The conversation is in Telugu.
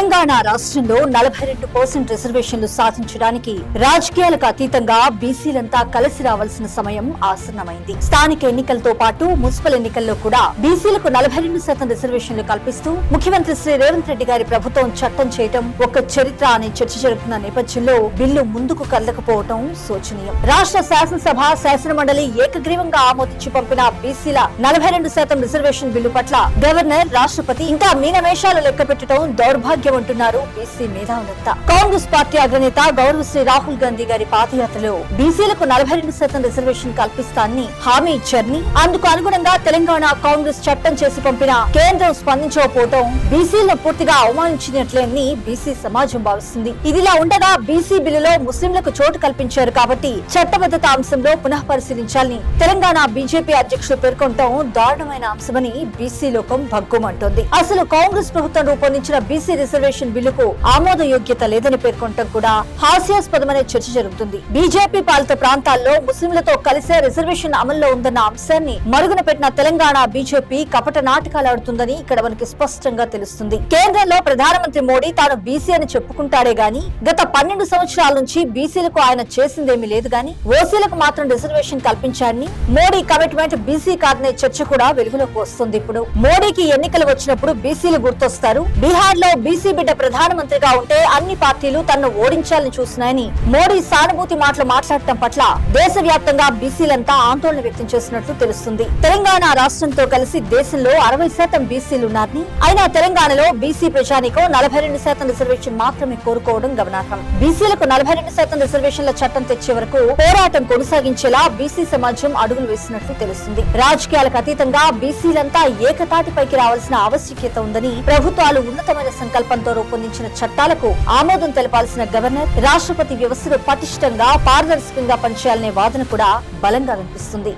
తెలంగాణ రాష్ట్రంలో నలభై రెండు పర్సెంట్ రిజర్వేషన్లు సాధించడానికి రాజకీయాలకు అతీతంగా బీసీలంతా కలిసి రావాల్సిన సమయం ఆసన్నమైంది. స్థానిక ఎన్నికలతో పాటు మున్సిపల్ ఎన్నికల్లో కూడా బీసీలకు నలభై రెండు శాతం రిజర్వేషన్లు కల్పిస్తూ ముఖ్యమంత్రి శ్రీ రేవంత్ రెడ్డి గారి ప్రభుత్వం చట్టం చేయటం ఒక చరిత్ర అనే చర్చ జరుగుతున్న నేపథ్యంలో బిల్లు ముందుకు కదలకపోవటం శోచనీయం. రాష్ట్ర శాసనసభ శాసన మండలి ఏకగ్రీవంగా ఆమోదించి పంపిన బీసీల నలభై రెండు శాతం రిజర్వేషన్ బిల్లు పట్ల గవర్నర్ రాష్ట్రపతి ఇంకా మీనమేషాలు లెక్క పెట్టడం దౌర్భాగ్యం అంటున్నారు బీసీ మేధావులంతా. కాంగ్రెస్ పార్టీ అగ్రనేత గౌరవ శ్రీ రాహుల్ గాంధీ గారి పాదయాత్రలో బీసీలకు నలభై రెండు శాతం రిజర్వేషన్ కల్పిస్తానని హామీ ఇచ్చారని అందుకు అనుగుణంగా తెలంగాణ కాంగ్రెస్ చట్టం చేసి పంపిన కేంద్రం స్పందించకపోవడం బీసీలను పూర్తిగా అవమానించినట్లేని బీసీ సమాజం భావిస్తుంది. ఇదిలా ఉండగా బీసీ బిల్లులో ముస్లింలకు చోటు కల్పించారు కాబట్టి చట్టబద్ధత అంశంలో పునః పరిశీలించాలని తెలంగాణ బీజేపీ అధ్యక్షులు పేర్కొనటం దారుణమైన అంశమని బీసీ లోకం భగ్గుమంటోంది. అసలు కాంగ్రెస్ ప్రభుత్వం రూపొందించిన బీసీ రిజర్వేషన్ బిల్లుకు ఆమోద యోగ్యత లేదని పేర్కొనటం కూడా హాస్యాస్పదమనే చర్చ జరుగుతుంది. బీజేపీ పాలిత ప్రాంతాల్లో ముస్లింలతో కలిసే రిజర్వేషన్ అమల్లో ఉందన్న అంశాన్ని మరుగున పెట్టిన తెలంగాణ బీజేపీ కపట నాటకాలు ఆడుతుందని ఇక్కడ మనకి స్పష్టంగా తెలుస్తుంది. కేంద్రంలో ప్రధానమంత్రి మోడీ తాను బీసీ అని చెప్పుకుంటాడే గాని గత పన్నెండు సంవత్సరాల నుంచి బీసీలకు ఆయన చేసిందేమీ లేదు గాని ఓసీలకు మాత్రం రిజర్వేషన్ కల్పించారని మోడీ కమిట్మెంట్ బీసీ కాదనే చర్చ కూడా వెలుగులోకి వస్తుంది. ఇప్పుడు మోడీకి ఎన్నికలు వచ్చినప్పుడు బీసీలు గుర్తొస్తారు. బీహార్లో బీసీ బిడ్డ ప్రధానమంత్రిగా ఉంటే అన్ని పార్టీలు తనను ఓడించాలని చూస్తున్నాయని మోడీ సానుభూతి మాటలు మాట్లాడటం పట్ల దేశవ్యాప్తంగా బీసీలంతా ఆందోళన వ్యక్తం చేసినట్లు తెలుస్తుంది. తెలంగాణ రాష్ట్రంతో కలిసి దేశంలో అరవై శాతం బీసీలున్నారని అయినా తెలంగాణలో బీసీ ప్రజానికం నలభై రెండు శాతం రిజర్వేషన్ మాత్రమే కోరుకోవడం గమనార్హం. బీసీలకు నలభై రెండు శాతం రిజర్వేషన్ల చట్టం తెచ్చే వరకు పోరాటం కొనసాగించేలా బీసీ సమాజం అడుగులు వేసినట్లు తెలుస్తుంది. రాజకీయాలకు అతీతంగా బీసీలంతా ఏకతాటిపైకి రావాల్సిన ఆవశ్యకత ఉందని ప్రభుత్వాలు ఉన్నతమైన సంకల్పం సంకల్పంతో రూపొందించిన చట్టాలకు ఆమోదం తెలపాల్సిన గవర్నర్ రాష్ట్రపతి వ్యవస్థలు పటిష్టంగా పారదర్శకంగా పనిచేయాలనే వాదన కూడా బలంగా వినిపిస్తుంది.